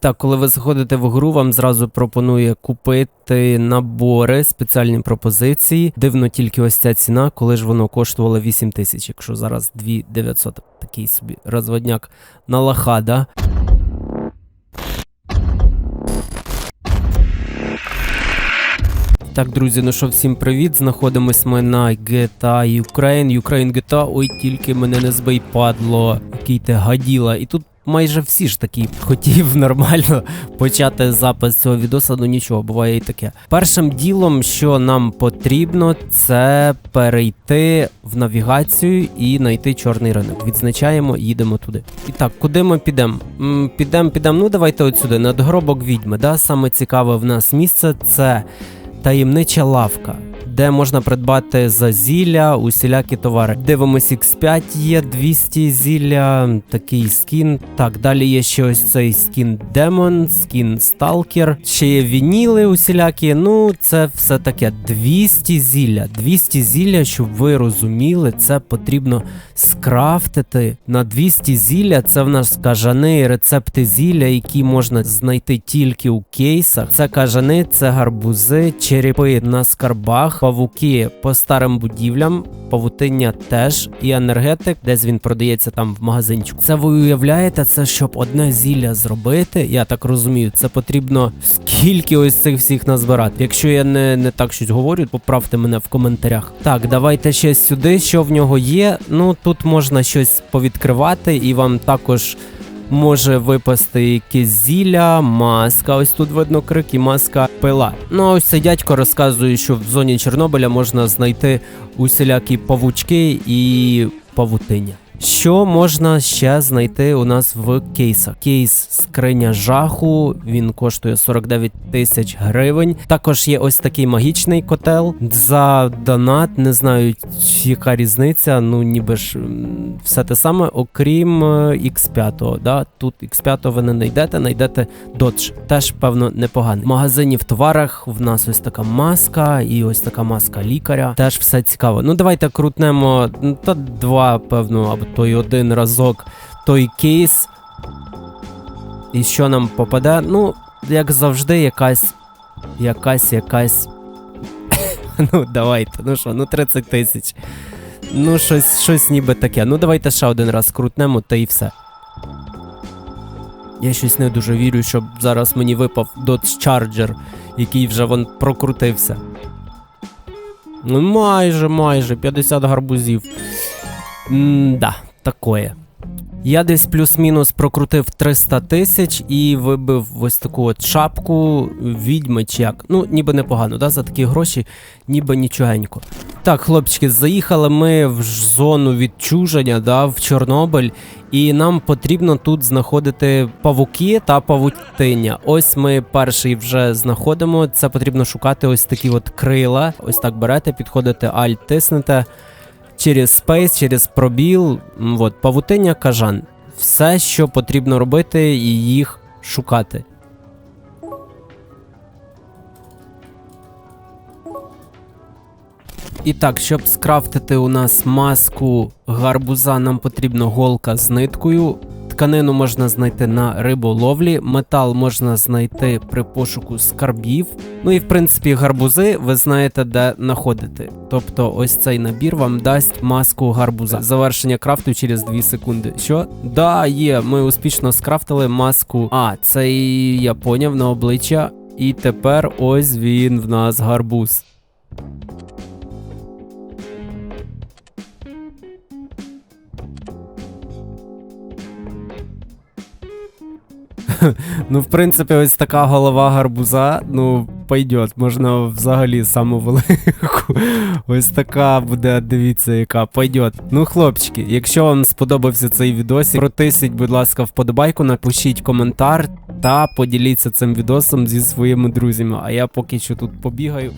Так, коли ви заходите в гру, вам зразу пропонує купити набори, спеціальні пропозиції. Дивно тільки ось ця ціна, коли ж воно коштувало 8 тисяч, якщо зараз 2 900. Такий собі розводняк на лоха, да? Так, друзі, ну що, всім привіт. Знаходимось ми на GTA Ukraine. Ukraine GTA, ой, тільки мене не збий падло, який ти гаділа. І тут майже всі ж такі хотів нормально почати запис цього відоса, ну нічого, буває і таке. Першим ділом, що нам потрібно, це перейти в навігацію і знайти чорний ринок. Відзначаємо, їдемо туди. І так, куди ми підемо? Підемо, підемо. Ну давайте от сюди, надгробок відьми. Да? Саме цікаве в нас місце це таємнича лавка, де можна придбати за зілля усілякі товари. Дивимось, X5 є 200 зілля, такий скін. Так, далі є ще ось цей скін Демон, скін Сталкер. Ще є вініли усілякі. Ну, це все таке 200 зілля. 200 зілля, щоб ви розуміли, це потрібно скрафтити. На 200 зілля це в нас кажани, рецепти зілля, які можна знайти тільки у кейсах. Це кажани, це гарбузи, черепи на скарбах, павуки по старим будівлям, павутиння теж і енергетик, десь він продається там в магазинчику. Це ви уявляєте, це щоб одне зілля зробити. Я так розумію, це потрібно скільки ось цих всіх назбирати. Якщо я не, не так щось говорю, поправте мене в коментарях. Так, давайте ще сюди, що в нього є. Ну тут можна щось повідкривати, і вам також. Може випасти якесь зілля, маска. Ось тут видно крик і маска пила. Ну а ось цей дядько розказує, що в зоні Чорнобиля можна знайти усілякі павучки і павутиння. Що можна ще знайти у нас в кейсах? Кейс скриня жаху, він коштує 49 тисяч гривень. Також є ось такий магічний котел за донат. Не знаю, яка різниця. Ну ніби ж все те саме, окрім е, X5. Да? Тут X5 ви не знайдете, знайдете Dodge. Теж певно непоганий. В магазині в товарах в нас ось така маска і ось така маска лікаря. Теж все цікаво. Ну давайте крутнемо та два, певно, або той один разок той кейс. І що нам попаде? Ну, як завжди, якась. Якась, якась. ну, давайте. Ну що, ну 30 тисяч. Ну, щось, щось ніби таке. Ну, давайте ще один раз крутнемо, та і все. Я щось не дуже вірю, щоб зараз мені випав Dodge Charger, який вже вон прокрутився. Ну, майже, майже, 50 гарбузів. М-да, такое. Я десь плюс-мінус прокрутив 300 тисяч і вибив ось таку от шапку відьми чи як. Ну, ніби непогано, да? За такі гроші, ніби нічогенько. Так, хлопчики, заїхали ми в зону відчуження, да, в Чорнобиль, і нам потрібно тут знаходити павуки та павутиння. Ось ми перший вже знаходимо. Це потрібно шукати ось такі от крила. Ось так берете, підходите, Alt тиснете через спейс, через пробіл, от, павутиння, кажан. Все, що потрібно робити, і їх шукати. І так, щоб скрафтити у нас маску гарбуза, нам потрібна голка з ниткою. Тканину можна знайти на риболовлі, метал можна знайти при пошуку скарбів. Ну і в принципі гарбузи ви знаєте, де знаходити. Тобто, ось цей набір вам дасть маску гарбуза. Завершення крафту через 2 секунди. Що? Да, є. Ми успішно скрафтили маску. А, це і я поняв на обличчя. І тепер ось він в нас гарбуз. Ну, в принципі, ось така голова гарбуза, ну, пойдет, можна взагалі саму велику. Ось така буде, дивіться, яка пойдет. Ну, хлопчики, якщо вам сподобався цей відосик, протисніть, будь ласка, вподобайку, напишіть коментар та поділіться цим відосом зі своїми друзями. А я поки що тут побігаю